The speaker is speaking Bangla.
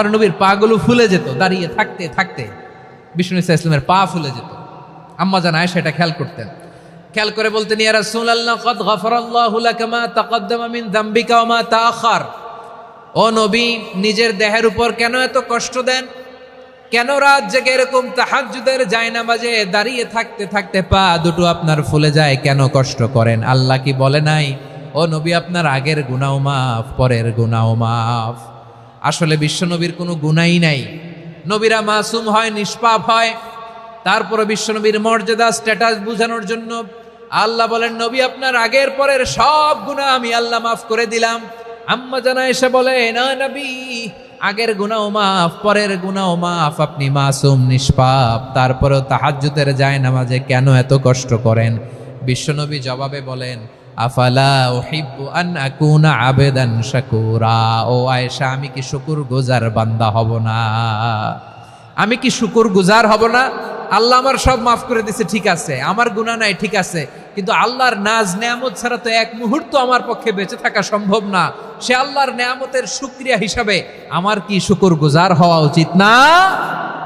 আর নবীর পা গুলো ফুলে যেত, দাঁড়িয়ে থাকতে থাকতে। বিষ্ণু ইসা ইসলামের পা ফুলে যেত। আম্মা জান আয়েশা এটা খেয়াল করতেন। খেয়াল করে বলতেন, ইয়া রাসূলুল্লাহ, কদ গফারাল্লাহু লাকা মা তাকদ্দামা মিন যামবিকা মা তাআখার। ও নবী, নিজের দেহের উপর কেন এত কষ্ট দেন? কেন রাত জেগে এরকম তাহাজ্জুদের জায়নামাজে দাঁড়িয়ে থাকতে থাকতে পা দুটো আপনার ফুলে যায়, কেন কষ্ট করেন? আল্লাহ কি বলে নাই? ও নবী, আপনার আগের গুনাও মাফ, পরের গুনাও মাফ। আসলে বিশ্বনবীর কোনো গুনাই নাই। নবীরা মাসুম হয়, নিষ্পাপ হয়। তারপরে বিশ্বনবীর মর্যাদা স্ট্যাটাস বোঝানোর জন্য আল্লাহ বলেন, নবী, আপনার আগের পরের সব গুনাহ আমি আল্লাহ মাফ করে দিলাম। আম্মা জানা এসে বলে, না নবী, আগের গুনাও মাফ, পরের গুনাও মাফ, আপনি মাসুম, নিষ্পাপ। তারপরেও তাহাজ্জুদের যায় নামাজে কেন এত কষ্ট করেন? বিশ্বনবী জবাবে বলেন আফালা উহিব্বু আন আকুনা আবেদান শাকুরা। ও আয়েশা, আমি কি শুকুর গুজার বান্দা হব না? আমি কি শুকুর গুজার হব না? আল্লাহ আমার সব মাফ করে দিছে, ঠিক আছে। আমার গুণা নাই, ঠিক আছে। কিন্তু আল্লাহর নাজ নেয়ামত ছাড়া তো এক মুহূর্ত আমার পক্ষে বেঁচে থাকা সম্ভব না। সে আল্লাহর নেয়ামতের সুক্রিয়া হিসাবে আমার কি শুকুর গুজার হওয়া উচিত না?